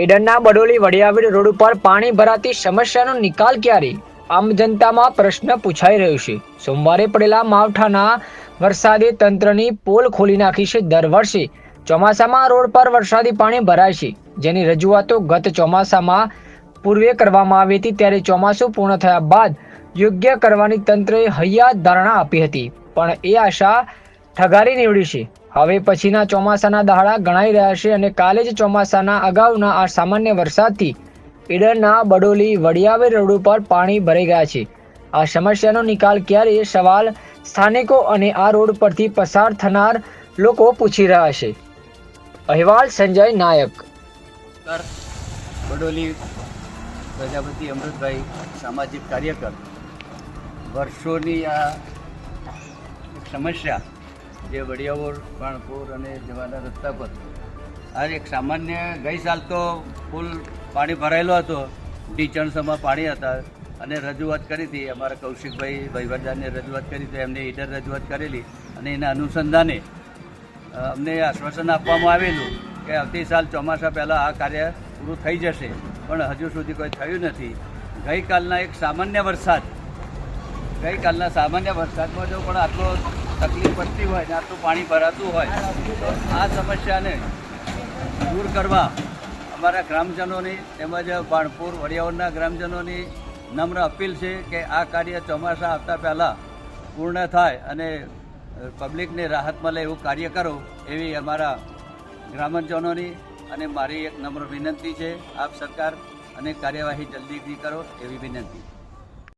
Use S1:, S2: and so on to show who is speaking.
S1: ઈડરના Badoli વડિયાવીડ road ઉપર પાણી ભરાતી સમસ્યાનો નિકાલ ક્યારે? આમ જનતામાં પ્રશ્ન પૂછાઈ રહ્યો છે. સોમવારે પડેલા માવઠાના વરસાદે તંત્રની પોલ ખોલી નાખી છે દર વર્ષે. ચોમાસામાં રોડ પર વરસાદી પાણી ભરાય છે. જેની રજૂઆતો ગત ચોમાસામાં પૂર્વે કરવામાં આવી હતી, ત્યારે ચોમાસું પૂર્ણ થયા બાદ યોગ્ય કરવાની તંત્રએ હૈયા ધારણા આપી હતી. પણ એ આશા ઠગારી નીવડી છે. હવે પછીના ચોમાસાના દહાડા ગણાઈ રહ્યા છે અને કાલે જ ચોમાસાના અગાઉના આ સામાન્ય વરસાદથી ઈડરના બડોલી વડિયાવે રોડ ઉપર પાણી ભરાઈ ગયા છે. આ સમસ્યાનો નિકાલ ક્યારે સવાલ સ્થાનિકો અને આ રોડ પરથી પસાર થનાર લોકો પૂછી રહ્યા છે. અહેવાલ સંજય નાયક.
S2: બડોલી પ્રજાપતિ અમૃતભાઈ સામાજિક કાર્યકર, વર્ષોની આ સમસ્યા જે વડિયાવોર, બાણપુર અને જવાના રસ્તા પર. આ એક સામાન્ય ગઈ સાલ તો ફૂલ પાણી ભરાયેલો હતો. ટીચણસમાં પાણી હતા અને રજૂઆત કરી હતી. અમારા કૌશિકભાઈ ભાઈવરદાનને રજૂઆત કરી તો એમને ઈડર રજૂઆત કરેલી અને એના અનુસંધાને અમને આશ્વાસન આપવામાં આવેલું કે આવતી સાલ ચોમાસા પહેલાં આ કાર્ય પૂરું થઈ જશે. પણ હજુ સુધી કોઈ થયું નથી. ગઈકાલના એક સામાન્ય વરસાદ, ગઈકાલના સામાન્ય વરસાદમાં જો પણ આટલો તકલીફ પડતી હોય ને આટલું પાણી ભરાતું હોય, તો આ સમસ્યાને દૂર કરવા અમારા ગ્રામજનોની તેમજ બાણપુર વડિયાવળના ગ્રામજનોની નમ્ર અપીલ છે કે આ કાર્ય ચોમાસા આવતા પહેલાં પૂર્ણ થાય અને પબ્લિકને રાહત મળે એવું કાર્ય કરો એવી અમારા ગ્રામજનોની અને મારી એક નમ્ર વિનંતી છે. આપ સરકાર અને કાર્યવાહી જલ્દીથી કરો એવી વિનંતી.